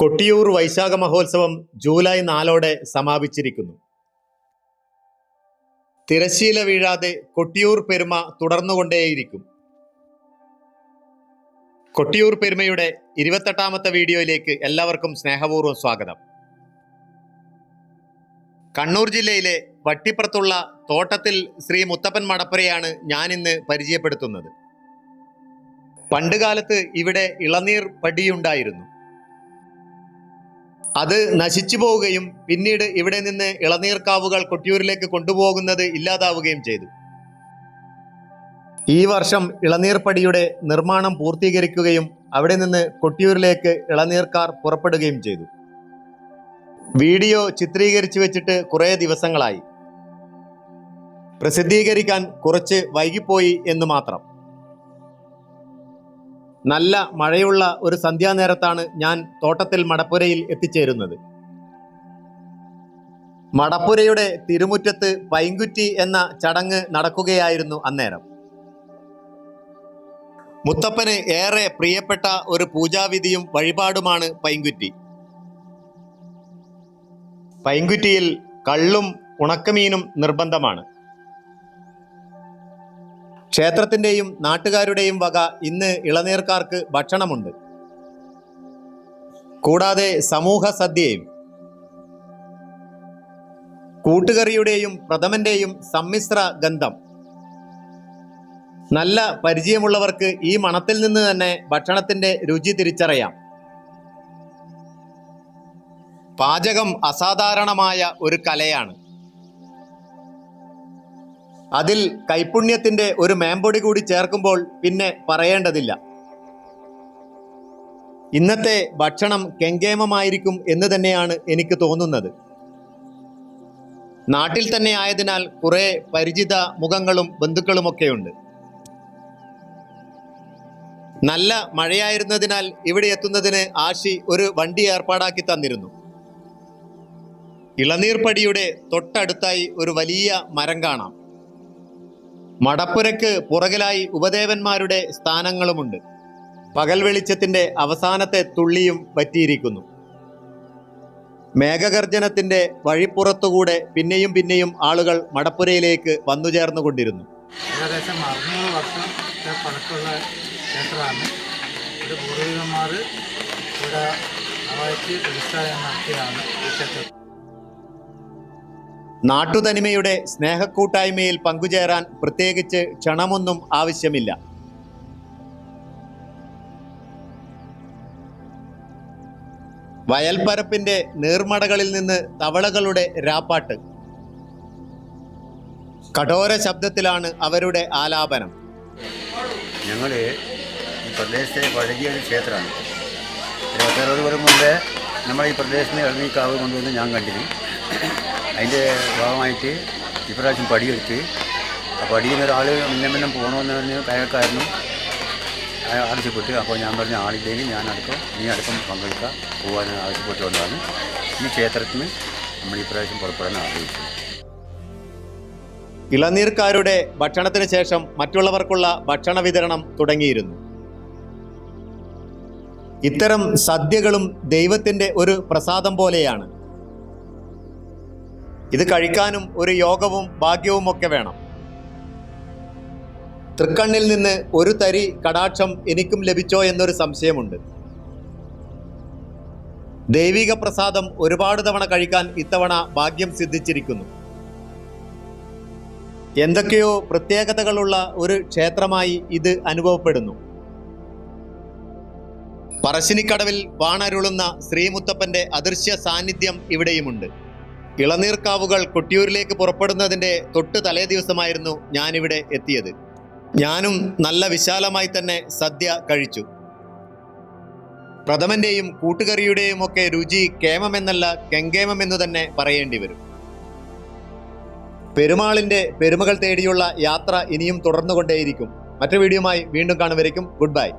കൊട്ടിയൂർ വൈശാഖ മഹോത്സവം ജൂലൈ നാലോടെ സമാപിച്ചിരിക്കുന്നു. തിരശ്ശീല വീഴാതെ കൊട്ടിയൂർ പെരുമ തുടർന്നുകൊണ്ടേയിരിക്കും. കൊട്ടിയൂർ പെരുമയുടെ ഇരുപത്തെട്ടാമത്തെ വീഡിയോയിലേക്ക് എല്ലാവർക്കും സ്നേഹപൂർവം സ്വാഗതം. കണ്ണൂർ ജില്ലയിലെ വട്ടിപ്പുറത്തുള്ള തോട്ടത്തിൽ ശ്രീ മുത്തപ്പൻ മടപ്പുരയാണ് ഞാൻ ഇന്ന് പരിചയപ്പെടുത്തുന്നത്. പണ്ടുകാലത്ത് ഇവിടെ ഇളനീർ പടിയുണ്ടായിരുന്നു. അത് നശിച്ചു പോവുകയും പിന്നീട് ഇവിടെ നിന്ന് ഇളനീർക്കാവുകൾ കൊട്ടിയൂരിലേക്ക് കൊണ്ടുപോകുന്നത് ഇല്ലാതാവുകയും ചെയ്തു. ഈ വർഷം ഇളനീർപ്പടിയുടെ നിർമ്മാണം പൂർത്തീകരിക്കുകയും അവിടെ നിന്ന് കൊട്ടിയൂരിലേക്ക് ഇളനീർക്കാർ പുറപ്പെടുകയും ചെയ്തു. വീഡിയോ ചിത്രീകരിച്ചു വെച്ചിട്ട് കുറേ ദിവസങ്ങളായി. പ്രസിദ്ധീകരിക്കാൻ കുറച്ച് വൈകിപ്പോയി എന്ന് മാത്രം. നല്ല മഴയുള്ള ഒരു സന്ധ്യാനേരത്താണ് ഞാൻ തോട്ടത്തിൽ മടപ്പുരയിൽ എത്തിച്ചേരുന്നത്. മടപ്പുരയുടെ തിരുമുറ്റത്ത് പൈങ്കുറ്റി എന്ന ചടങ്ങ് നടക്കുകയായിരുന്നു അന്നേരം. മുത്തപ്പന് ഏറെ പ്രിയപ്പെട്ട ഒരു പൂജാവിധിയും വഴിപാടുമാണ് പൈങ്കുറ്റി. പൈങ്കുറ്റിയിൽ കള്ളും ഉണക്കമീനും നിർബന്ധമാണ്. ക്ഷേത്രത്തിന്റെയും നാട്ടുകാരുടെയും വക ഇന്ന് ഇളനീർക്കാർക്ക് ഭക്ഷണമുണ്ട്. കൂടാതെ സമൂഹ സദ്യയും കൂട്ടുകറിയുടെയും പ്രഥമന്റെയും സമ്മിശ്ര ഗന്ധം. നല്ല പരിചയമുള്ളവർക്ക് ഈ മണത്തിൽ നിന്ന് തന്നെ ഭക്ഷണത്തിന്റെ രുചി തിരിച്ചറിയാം. പാചകം അസാധാരണമായ ഒരു കലയാണ്. അതിൽ കൈപുണ്യത്തിന്റെ ഒരു മേമ്പൊടി കൂടി ചേർക്കുമ്പോൾ പിന്നെ പറയേണ്ടതില്ല. ഇന്നത്തെ ഭക്ഷണം കെങ്കേമമായിരിക്കും എന്ന് തന്നെയാണ് എനിക്ക് തോന്നുന്നത്. നാട്ടിൽ തന്നെ ആയതിനാൽ കുറെ പരിചിത മുഖങ്ങളും ബന്ധുക്കളുമൊക്കെയുണ്ട്. നല്ല മഴയായിരുന്നതിനാൽ ഇവിടെ എത്തുന്നതിന് ആശി ഒരു വണ്ടി ഏർപ്പാടാക്കി തന്നിരുന്നു. ഇളനീർപ്പടിയുടെ തൊട്ടടുത്തായി ഒരു വലിയ മരം കാണാം. മടപ്പുരയ്ക്ക് പുറകിലായി ഉപദേവന്മാരുടെ സ്ഥാനങ്ങളുമുണ്ട്. പകൽ വെളിച്ചത്തിന്റെ അവസാനത്തെ തുള്ളിയും പറ്റിയിരിക്കുന്നു മേഘഗർജനത്തിന്റെ വഴിപ്പുറത്തുകൂടെ പിന്നെയും പിന്നെയും ആളുകൾ മടപ്പുരയിലേക്ക് വന്നു ചേർന്നുകൊണ്ടിരുന്നു ഏകദേശം നാട്ടുതനിമയുടെ സ്നേഹക്കൂട്ടായ്മയിൽ പങ്കുചേരാൻ പ്രത്യേകിച്ച് ക്ഷണമൊന്നും ആവശ്യമില്ല. വയൽപ്പരപ്പിന്റെ നീർമടകളിൽ നിന്ന് തവളകളുടെ രാപ്പാട്ട്. കഠോര ശബ്ദത്തിലാണ് അവരുടെ ആലാപനം. ഞങ്ങൾ ഈ പ്രദേശത്തെ പഴകിയ ഒരു ക്ഷേത്രമാണ് ഇരുപത്തറുപത് മുമ്പേ നമ്മൾ ഈ പ്രദേശത്ത് ഇറങ്ങിക്കാവ് കൊണ്ടുവന്ന് ഞാൻ കണ്ടിരുന്നു. അതിന്റെ ഭാഗമായിട്ട് ഇപ്രാവശ്യം പടിയെടുത്ത്. ആ പടിയിൽ നിന്ന് ഒരാൾ മുന്നെ മുന്നെ പോകണമെന്ന് പറഞ്ഞ് കയക്കാരനും ആവശ്യപ്പെട്ട് അപ്പോൾ ഞാൻ പറഞ്ഞ ആളില്ലെങ്കിൽ ഞാൻ അടക്കം നീ അടക്കം പങ്കെടുക്കുക പോകാൻ ആവശ്യപ്പെട്ടുകൊണ്ടാണ്. ഈ ക്ഷേത്രത്തിന് നമ്മൾ ഈ പ്രാവശ്യം പുറപ്പെടാൻ ആഗ്രഹിച്ചത് ഇളനീർക്കാരുടെ ഭക്ഷണത്തിന് ശേഷം മറ്റുള്ളവർക്കുള്ള ഭക്ഷണ വിതരണം തുടങ്ങിയിരുന്നു. ഇത്തരം സദ്യകളും ദൈവത്തിന്റെ ഒരു പ്രസാദം പോലെയാണ്. ഇത് കഴിക്കാനും ഒരു യോഗവും ഭാഗ്യവും ഒക്കെ വേണം. തൃക്കണ്ണിൽ നിന്ന് ഒരു തരി കടാക്ഷം എനിക്കും ലഭിച്ചോ എന്നൊരു സംശയമുണ്ട്. ദൈവിക പ്രസാദം ഒരുപാട് തവണ കഴിക്കാൻ ഇത്തവണ ഭാഗ്യം സിദ്ധിച്ചിരിക്കുന്നു. എന്തൊക്കെയോ പ്രത്യേകതകളുള്ള ഒരു ക്ഷേത്രമായി ഇത് അനുഭവപ്പെടുന്നു. പറശ്ശിനിക്കടവിൽ വാണരുളുന്ന ശ്രീമുത്തപ്പന്റെ അദൃശ്യ സാന്നിധ്യം ഇവിടെയുമുണ്ട്. ഇളനീർക്കാവുകൾ കൊട്ടിയൂരിലേക്ക് പുറപ്പെടുന്നതിന്റെ തൊട്ട് തലേ ദിവസമായിരുന്നു ഞാനിവിടെ എത്തിയത്. ഞാനും നല്ല വിശാലമായി തന്നെ സദ്യ കഴിച്ചു. പ്രഥമന്റെയും കൂട്ടുകറിയുടെയും ഒക്കെ രുചി കേമമെന്നല്ല കെങ്കേമെന്ന് തന്നെ പറയേണ്ടി വരും. പെരുമാളിന്റെ പെരുമകൾ തേടിയുള്ള യാത്ര ഇനിയും തുടർന്നുകൊണ്ടേയിരിക്കും. മറ്റു വീഡിയോയുമായി വീണ്ടും കാണുവരേക്കും ഗുഡ് ബൈ.